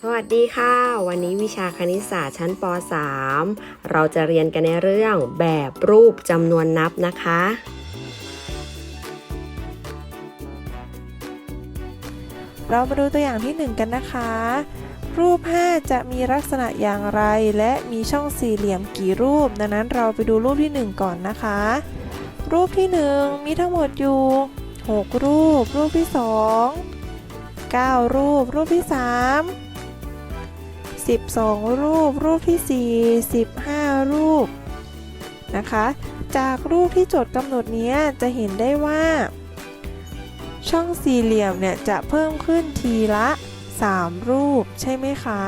สวัสดีค่ะ วันนี้วิชาคณิตศาสตร์ชั้นป .3 เราจะเรียนกันในเรื่องแบบรูปจำนวนนับนะคะ เรามาดูตัวอย่างที่ 1 กันนะคะ รูป 5 จะมีลักษณะอย่างไร และมีช่องสี่เหลี่ยมกี่รูป ดังนั้นเราไปดูรูปที่ 1 ก่อนนะคะ รูปที่ 1 มีทั้งหมดอยู่ 6 รูป รูปที่ 2 9 รูป รูปที่ 3 12 รูป รูปที่ 4 15 รูปนะคะ จากรูปที่โจทย์กำหนดนี้จะเห็นได้ว่า ช่องสี่เหลี่ยมเนี่ยจะเพิ่มขึ้นทีละ 3 รูปใช่ไหมคะ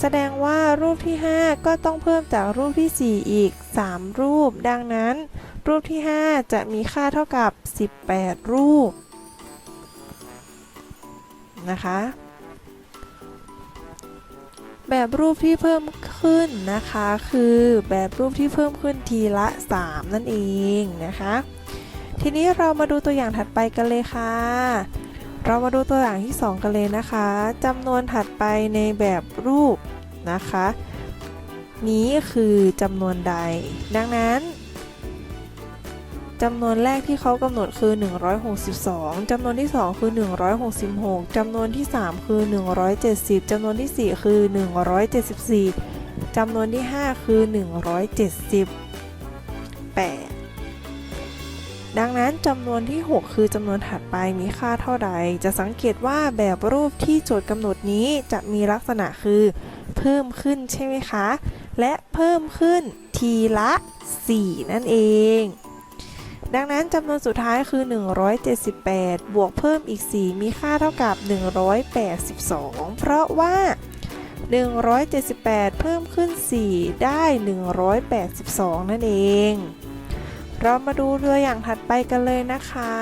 แสดงว่ารูปที่ 5 ก็ต้องเพิ่มจากรูปที่ 4 อีก 3 รูป ดังนั้น รูปที่ 5 จะมีค่าเท่ากับ 18 รูป นะคะ แบบรูปที่เพิ่มขึ้นนะคะ คือแบบรูปที่เพิ่มขึ้นทีละ 3 นั่นเองนะคะ ทีนี้เรามาดูตัวอย่างถัดไปกันเลยค่ะ เรามาดูตัวอย่างที่ 2 กันเลยนะคะจำนวนถัดไปในแบบรูปนะคะ นี้คือจำนวนใด ดังนั้น จำนวนแรกที่เขากำหนดคือ 162 จำนวนที่ 2 คือ 166 จำนวนที่ 3 คือ 170 จำนวนที่ 4 คือ 174 จำนวนที่ 5 คือ 178 ดังนั้นจำนวนที่ 6 คือจำนวนถัดไปมีค่าเท่าใด จะสังเกตว่าแบบรูปที่โจทย์กำหนดนี้จะมีลักษณะคือ เพิ่มขึ้นใช่ไหมคะ และเพิ่มขึ้นทีละ 4 นั่นเอง ดังนั้นจำนวนสุดท้ายคือ 178 บวกเพิ่มอีก 4 มีค่าเท่ากับ 182 เพราะว่า 178 เพิ่มขึ้น 4 ได้ 182 นั่นเอง เรามาดูตัวอย่างถัดไปกันเลยนะคะ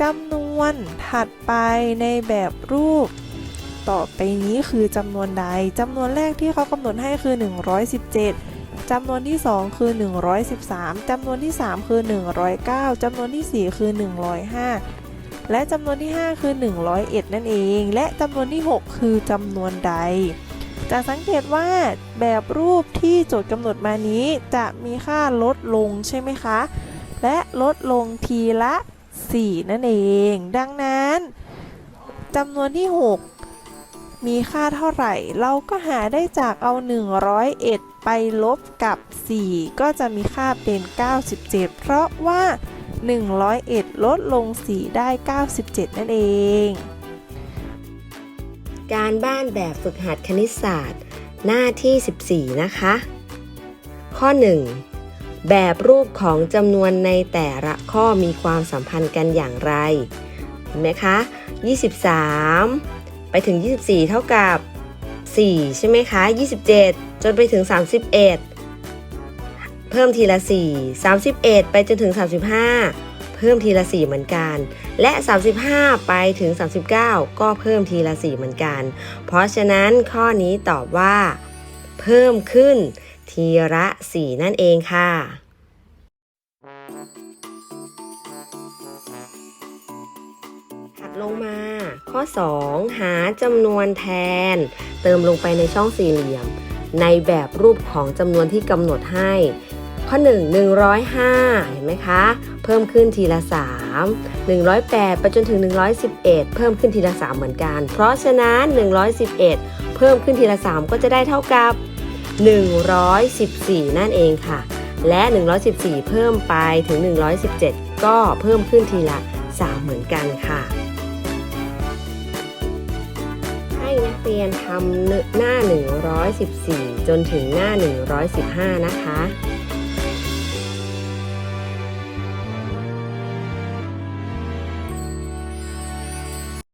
จำนวนถัดไปในแบบรูป ต่อไปนี้คือจำนวนใดจำนวนแรกที่เขากำหนดให้คือ 117 จำนวนที่ 2 คือ 113 จำนวนที่ 3 คือ 109 จำนวนที่ 4 คือ 105 และจำนวนที่ 5 คือ 101 นั่นเอง และจำนวนที่ 6 คือจำนวนใด จะสังเกตว่าแบบรูปที่โจทย์กำหนดมานี้จะมีค่าลดลงใช่ไหมคะ และลดลงทีละ 4 นั่นเอง ดังนั้นจำนวนที่ 6 มีค่าเท่าไหร่ เราก็หาได้จากเอา 101 ไปลบกับ 4 ก็จะมีค่าเป็น 97 เพราะว่า 101 ลดลง 4 ได้ 97 นั่นเอง การบ้านแบบฝึกหัดคณิตศาสตร์ หน้าที่ 14 นะคะ ข้อ 1 แบบรูปของจำนวนในแต่ละข้อมีความสัมพันธ์กันอย่างไรเห็นไหมคะ 23 ไปถึง 24 เท่ากับ 4 ใช่ไหมคะ 27 จนไปถึง 31 เพิ่มทีละ 4 31 ไปจนถึง 35 เพิ่มทีละ 4 เหมือนกัน และ 35 ไปถึง 39 ก็เพิ่มทีละ 4 เหมือนกัน เพราะฉะนั้นข้อนี้ตอบว่า เพิ่มขึ้นทีละ 4 นั่นเองค่ะ ถัดลงมา ข้อ 2 หาจำนวนแทน เติมลงไปในช่องสี่เหลี่ยม ในแบบรูปของจำนวนที่กำหนดให้ ข้อ 1 105 เห็นไหมคะ เพิ่มขึ้นทีละ 3 108 ไปจนถึง 111 เพิ่มขึ้นทีละ 3 เหมือนกัน เพราะฉะนั้น 111 เพิ่มขึ้นทีละ 3 ก็จะได้เท่ากับ 114 นั่นเองค่ะ และ 114 เพิ่มไปถึง 117 ก็เพิ่มขึ้นทีละ3เหมือนกันค่ะ นักเรียนทำหน้า 114 จนถึงหน้า 115 นะคะ